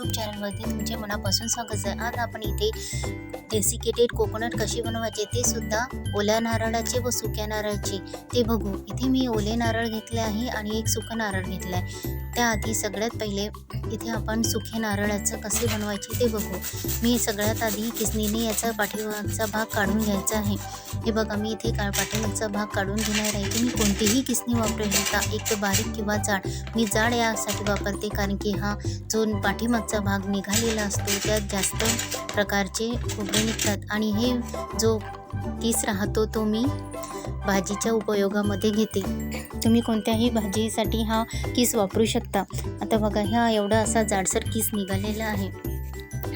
YouTube चॅनलमध्ये तुमचे मनापासून स्वागत आहे. आज आपण इथे डेसिकेटेड कोकोनट कशी बनवायचे ते सुद्धा ओल्या नारळाचे व सुक्या नारळाचे. ते बघू. इथे मी ओले नारळ घेतले आहे आणि एक सुकं नारळ घेतलं आहे त्याआधी सगळ्यात पहिले इथे आपण सुखे नारळाचं कसे बनवायचे ते बघू. मी सगळ्यात आधी किसनीने याचा पाठीमागचा भाग काढून घ्यायचा आहे. हे बघा मी इथे का पाठीमागचा भाग काढून घेणार आहे तुम्ही कोणतीही किसनी वापरू शकता एक तर बारीक किंवा जाड. मी जाड यासाठी वापरते कारण की हा जो पाठीमाग पाठीमागचा भाग निघालेला असतो. त्यात जास्त प्रकारचे खोबरे निघतात. आणि हे जो किस राहतो तो मी भाजीच्या उपयोगामध्ये घेते. तुम्ही कोणत्याही भाजीसाठी हा किस वापरू शकता. आता बघा ह्या एवढा असा जाडसर किस निघालेला आहे.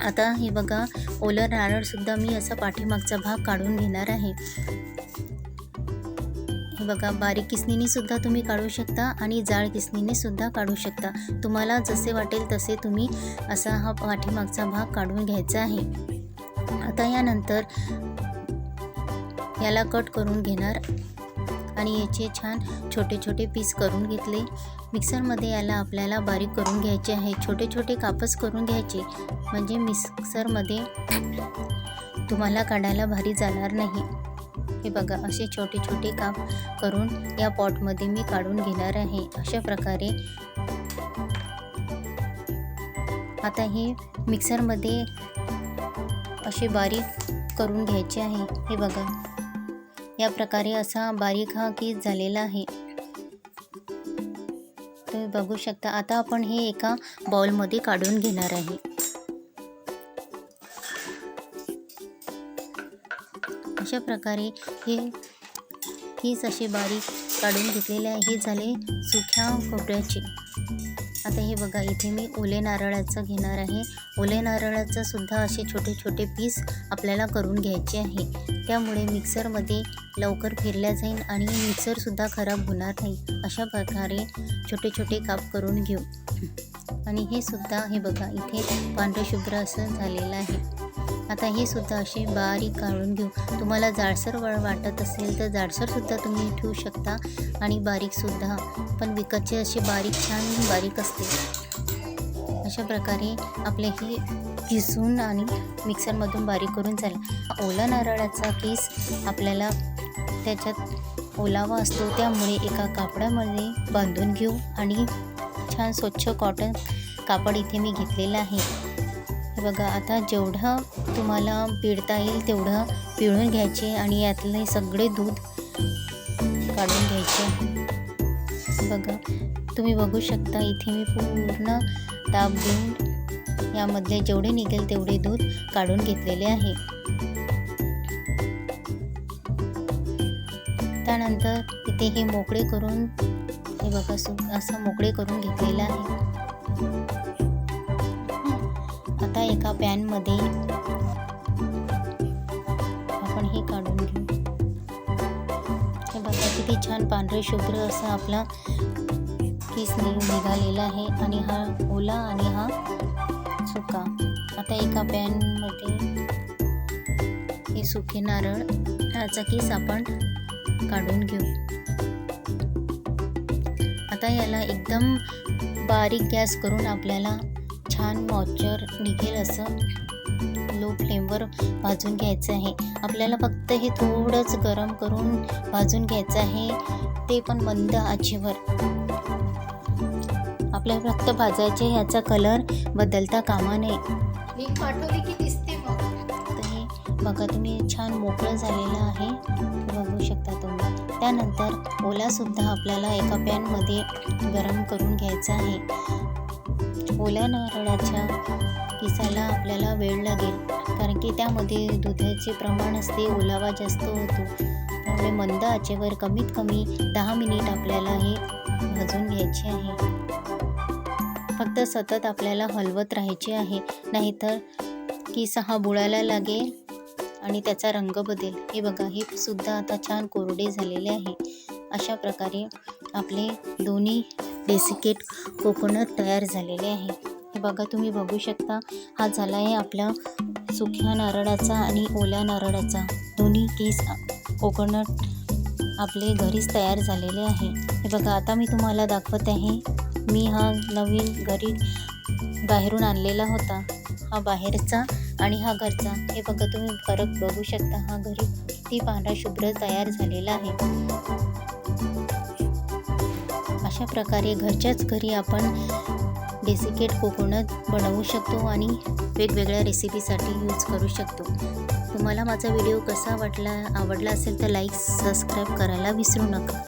आता हे बघा ओलं नारळसुद्धा मी असा पाठीमागचा भाग काढून घेणार आहे. हे बघा बारीक किसनीने सुद्धा तुम्ही काढू शकता आणि जाड किसनीने सुद्धा काढू शकता. तुम्हाला जसे वाटेल तसे तुम्ही असा हा पाठीमागचा भाग काढून घ्यायचा आहे. आता यानंतर याला कट करून घेणार आणि याचे छान छोटे छोटे पीस करून घेतले. मिक्सरमध्ये याला आपल्याला बारीक करून घ्यायचे आहे. छोटे छोटे कापच करून घ्यायचे. म्हणजे मिक्सरमध्ये तुम्हाला काढायला भारी जाणार नाही. हे बघा असे छोटे छोटे काप करून या पॉटमध्ये मी काढून घेणार आहे. अशा प्रकारे आता हे मिक्सरमध्ये असे बारीक करून घ्यायचे आहे. हे बघा या प्रकारे असा बारीक हा केस झालेला आहे. तुम्ही बघू शकता आता आपण हे एका बाउलमध्ये काढून घेणार आहे. अशा प्रकारे हे हीच असे बारीक काढून घेतलेले आहे. हे झाले सुक्या खोबऱ्याचे. आता हे बघा इथे मी ओले नारळाचं घेणार आहे. ओले नारळाचं सुद्धा असे छोटे छोटे पीस आपल्याला करून घ्यायचे आहे. त्यामुळे मिक्सरमध्ये लवकर फिरल्या जाईल आणि मिक्सरसुद्धा खराब होणार नाही. अशा प्रकारे छोटे छोटे काप करून घेऊ. आणि हे सुद्धा हे बघा इथे पांढरशुभ्र असं झालेलं आहे. आता हे सुद्धा असे बारीक काढून घेऊ. तुम्हाला जाडसर वाटत असेल तर जाडसरसुद्धा तुम्ही ठेवू शकता आणि बारीकसुद्धा पण विकतचे असे बारीक छान बारीक असते. अशा प्रकारे आपले हे किसून आणि मिक्सरमधून बारीक करून चालेल. ओला नारळाचा केस आपल्याला त्याच्यात ओलावा असतो त्यामुळे एका कापडामध्ये बांधून घेऊ आणि छान स्वच्छ कॉटन कापड इथे मी घेतलेलं आहे. हे बघा आता जेवढं तुम्हाला पिळता येईल तेवढं पिळून घ्यायचे आणि यातले सगळे दूध काढून घ्यायचे. बघा तुम्ही बघू शकता इथे मी पूर्ण ताप देऊन यामधले जेवढे निघेल तेवढे दूध काढून घेतलेले आहे. त्यानंतर इथे हे मोकळे करून हे बघा सु असं मोकळे करून घेतलेलं आहे. आता एका पॅनमध्ये आपण हे काढून घेऊ. हे बघा किती छान पांढरे शुभ्र असं आपला केस निघालेला आहे आणि हा ओला आणि हा सुका. आता एका पॅनमध्ये हे सुके नारळ ह्याचा केस आपण काढून घेऊ. आता याला एकदम बारीक गॅस करून आपल्याला छान मॉइश्चर निघेल असं लो फ्लेमवर भाजून घ्यायचं आहे. आपल्याला फक्त हे थोडंच गरम करून भाजून घ्यायचं आहे. ते पण मंद आचेवर. आपल्याला फक्त भाजायचे याचा कलर बदलता कामा नये. लिंक पाठवली की दिसते मग. तर हे बघा तुम्ही छान मोकळं झालेलं आहे. हे बघू शकता तुम्ही. त्यानंतर ओलासुद्धा आपल्याला एका पॅनमध्ये गरम करून घ्यायचा आहे. ओल्या नारळाच्या किसाला आपल्याला वेळ लागेल. कारण की त्यामध्ये दुधाचे प्रमाण असते ओलावा जास्त होतो. त्यामुळे मंद आचेवर कमीत कमी दहा मिनिट आपल्याला हे भाजून घ्यायचे आहे. फक्त सतत आपल्याला हलवत राहायचे आहे. नाहीतर किस हा बुडायला लागेल आणि त्याचा रंग बदल हे बघा हे सुद्धा आता छान कोरडे झालेले आहे. अशा प्रकारे आपले दोन्ही डेसिकेट कोकोनट तयार झालेले आहे. हे बघा तुम्ही बघू शकता हा झाला आहे आपला सुक्या नारळाचा आणि ओल्या नारळाचा. दोन्ही केस कोकोनट आपले घरीच तयार झालेले आहे. हे बघा आता मी तुम्हाला दाखवत आहे मी हा नवीन घरी बाहेरून आणलेला होता. हा बाहेरचा आणि हा घरचा. हे बघा तुम्ही फरक बघू शकता हा घरी किती पांढरा शुभ्र तयार झालेला आहे. अशा प्रकारे घरच्याच घरी आपण डेसिकेट कोकोनट बनवू शकतो आणि वेगवेगळ्या रेसिपीसाठी यूज करू शकतो. तुम्हाला माझा व्हिडिओ कसा वाटला आवडला असेल तर लाईक सबस्क्राईब करायला विसरू नका.